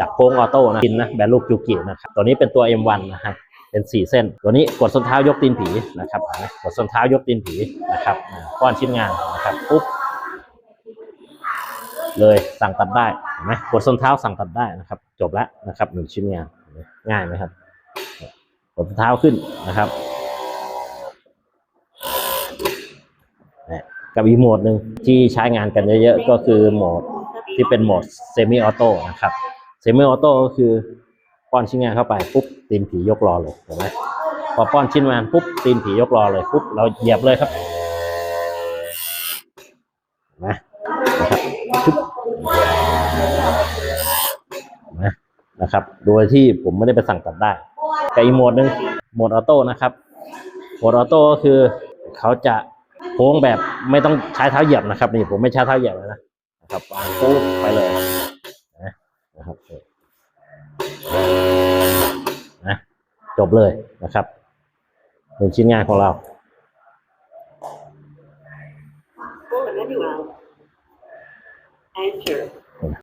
จากโค้งออโต้นะกินนะแบรนด์ลูกจูกินะครับตัวนี้เป็นตัว M1 นะฮะเป็นสี่เส้น ตัวนี้กดส้นเท้ายกตีนผีนะครับเห็นไหมกดส้นเท้ายกตีนผีนะครับก้อนชิ้นงานนะครับปุ๊บเลยสั่งตัดได้เห็นไหมกดส้นเท้าสั่งตัดได้นะครับ จบแล้วนะครับหนึ่งชิ้นงานง่ายไหมครับกดส้นเท้าขึ้นนะครับนะกับอีโหมดหนึ่งที่ใช้งานกันเยอะๆ ก็คือโหมดที่เป็นโหมดเซมิออโต้นะครับ เซมิออโต้ก็คือป้อนชิ้นงานเข้าไปปุ๊บตีนผียกรอเลยเห็นไหมพอป้อนชิ้นงานปุ๊บตีนผียกรอเลยปุ๊บเราเหยียบเลยครับนไหมนะครับนไหมนะครับ โดยที่ผมไม่ได้ไปสั่งตัดได้กับอีกโหมดหนึ่งโหมดออโต้นะครับโหมดออโต้ก็คือเขาจะโค้งแบบไม่ต้องใช้เท้าเหยียบนะครับ นี่ผมไม่ใช้เท้าเหยียบเลยนะนะครับวางปุ๊บไปเลย นะจบเลยนะครับ เป็นชิ้นงานของเราโอ้แล้วนี่ว่า Enter.